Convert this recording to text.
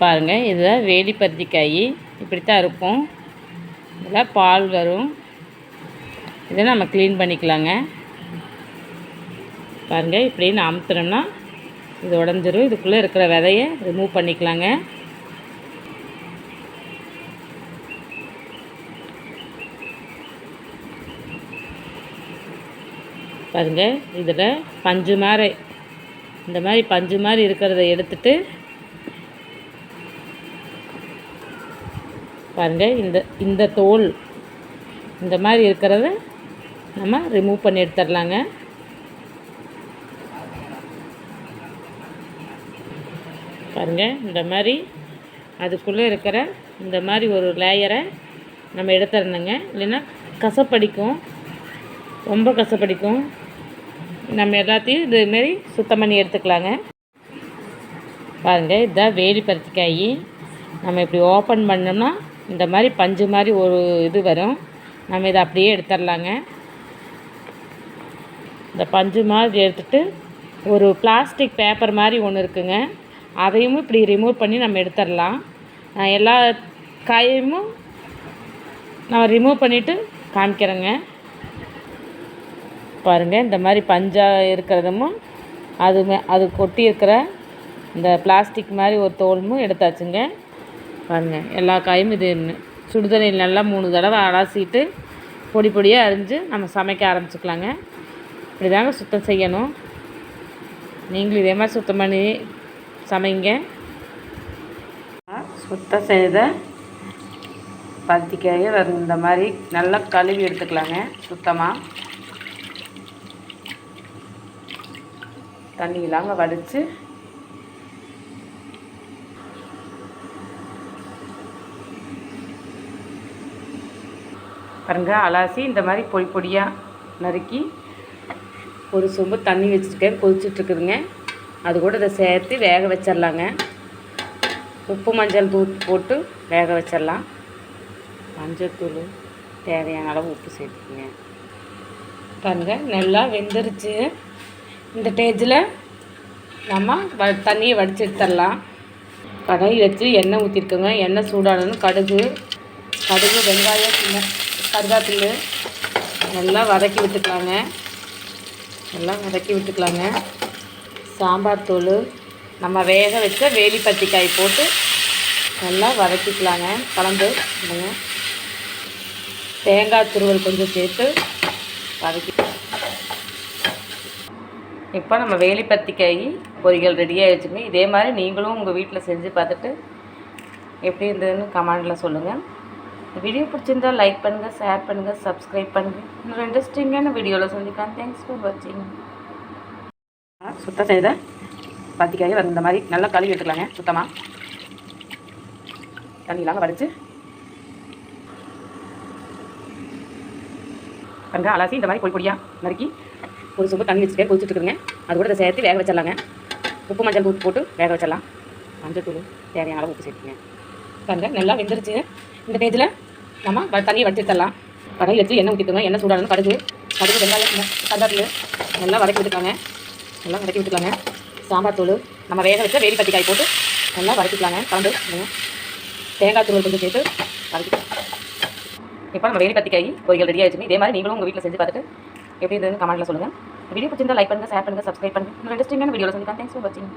பாருங்கள் இதுதான் வேலி பருத்திக்காய் இப்படி தான் இருக்கும் இதில் பால் வரும். இதை நம்ம க்ளீன் பண்ணிக்கலாங்க. பாருங்கள் இப்படின்னு அமுத்துனோம்னா இது உடஞ்சிரும். இதுக்குள்ளே இருக்கிற விதையை ரிமூவ் பண்ணிக்கலாங்க. பாருங்கள் இதில் பஞ்சு மாதிரி இந்த மாதிரி பஞ்சு மாதிரி இருக்கிறத எடுத்துகிட்டு பாருங்கள் இந்த இந்த தோல் இந்த மாதிரி இருக்கிறத நம்ம ரிமூவ் பண்ணி எடுத்துடலாங்க. பாருங்கள் இந்த மாதிரி அதுக்குள்ளே இருக்கிற இந்த மாதிரி ஒரு லேயரை நம்ம எடுத்துடணுங்க. இல்லைன்னா கசப்படிக்கும் ரொம்ப கசப்படிக்கும். நம்ம எல்லாத்தையும் இதுமாரி சுத்தம் பண்ணி எடுத்துக்கலாங்க. பாருங்கள் இதுதான் வேலி பருத்திக்காய். நம்ம இப்படி ஓப்பன் பண்ணோம்னா இந்த மாதிரி பஞ்சு மாதிரி ஒரு இது வரும். நம்ம இதை அப்படியே எடுத்துடலாங்க. இந்த பஞ்சு மாதிரி எடுத்துட்டு ஒரு பிளாஸ்டிக் பேப்பர் மாதிரி ஒன்று இருக்குங்க. அதையும் இப்படி ரிமூவ் பண்ணி நம்ம எடுத்துடலாம். நான் எல்லா காயையும் நான் ரிமூவ் பண்ணிவிட்டு காமிக்கிறேங்க. பாருங்கள் இந்த மாதிரி பஞ்சாக இருக்கிறதுமும் அது அது கொட்டி இருக்கிற இந்த பிளாஸ்டிக் மாதிரி ஒரு தோலும் எடுத்தாச்சுங்க. பாருங்கள் எல்லா காயும் இது சுடுதண்ணியில் நல்லா மூணு தடவை அலசிட்டு பொடி பொடியாக அரிஞ்சு நம்ம சமைக்க ஆரம்பிச்சுக்கலாங்க. இப்படி தாங்க சுத்தம் செய்யணும். நீங்களும் இதே மாதிரி சுத்தம் பண்ணி சமைங்க. சுத்தம் செய்த பருத்திக்காயை வரும் இந்த மாதிரி நல்லா கழுவி எடுத்துக்கலாங்க சுத்தமாக தண்ணி இல்லாமல் வடித்து பாருங்க அலாசி இந்த மாதிரி பொடி பொடியாக நறுக்கி ஒரு சொம்பு தண்ணி வச்சுருக்கேன் கொதிச்சிட்ருக்குதுங்க. அது கூட இதை சேர்த்து வேக வச்சிடலாங்க. உப்பு மஞ்சள் தூள் போட்டு வேக வச்சிடலாம். மஞ்சள் தூள் தேவையான அளவு உப்பு சேர்த்துக்குங்க. பாருங்க நல்லா வெந்துருச்சு. இந்த ஸ்டேஜில் நம்ம வ தண்ணியை வடித்து எடுத்துடலாம். கடாய் வச்சு எண்ணெய் ஊற்றிருக்கோங்க எண்ணெய் சூடானதும் கடுகு கடுகு வெங்காயம் சின்ன கருவேப்பிலை நல்லா வதக்கி விட்டுக்கலாங்க. நல்லா வதக்கி விட்டுக்கலாங்க. சாம்பார் தூள் நம்ம வேக வச்ச வேலி பத்திக்காய் போட்டு நல்லா வதக்கிக்கலாங்க. கலந்து தேங்காய் துருவல் கொஞ்சம் சேர்த்து வதக்கி இப்போ நம்ம வேலி பத்திக்காய் பொரியல் ரெடி ஆகிடுச்சுங்க இதே மாதிரி நீங்களும் உங்கள் வீட்டில் செஞ்சு பார்த்துட்டு எப்படி இருந்ததுன்னு கமெண்டில் சொல்லுங்கள் இந்த வீடியோ பிடிச்சிருந்தால் லைக் பண்ணுங்கள் ஷேர் பண்ணுங்கள் சப்ஸ்கிரைப் பண்ணுங்கள் இன்னொரு இன்ட்ரெஸ்டிங்கான வீடியோவில் சந்திக்கலாம். தேங்க்ஸ் ஃபார் வாட்சிங் சுத்தம் செய்த பத்திக்காய் வரும் இந்த மாதிரி நல்லா கழுவி எடுத்துக்கலாங்க சுத்தமாக தண்ணி இல்லாமல் வடித்து பாருங்க அலாசி இந்த மாதிரி பொடி பொடியாக நறுக்கி ஒரு சொம்பு தண்ணி வச்சுட்டே கொதிச்சுட்டு அது கூட இதை சேர்த்து வேக வச்சிடலாங்க. உப்பு மஞ்சள் தூள் போட்டு வேக வச்சிடலாம். மஞ்சள் தூள் தேவையான அளவு உப்பு சேர்த்துங்க பாருங்க நல்லா வெந்துருச்சு. இந்த பேஜில் நம்ம வ- தண்ணியை வடிச்சிடலாம் கடையில் வச்சு எண்ணெய் ஊற்றிக்கோங்க எண்ணெய் சூடானது கடுகு. கடுகு வெங்காயம் கருவேப்பிலை நல்லா வதக்கி விட்டுக்கலாங்க நல்லா வதக்கி விட்டுக்கலாங்க சாம்பார் தூள் நம்ம வேக வச்ச வேலி பத்திக்காய் போட்டு நல்லா வதக்கிக்கலாங்க. கலந்து தேங்காய் தூள் கொஞ்சம் சேர்த்து வதக்கி இப்போ நம்ம வேலி பத்திக்காய் பொரியல் ரெடி ஆயிடுச்சு இதே மாதிரி நீங்களும் உங்கள் வீட்டில் செஞ்சு பார்த்துட்டு எப்படி இருந்ததுன்னு கமெண்ட்டில் சொல்லுங்கள் வீடியோ பிடிச்சிருந்தா லைக் பண்ணுங்கள் ஷேர் பண்ணுங்கள் சப்ஸ்கிரைப் பண்ணுங்கள் இன்னும் இன்ட்ரெஸ்டிங்கான வீடியோவில் சந்திக்கலாம் தேங்க்ஸ் ஃபார் வாட்சிங்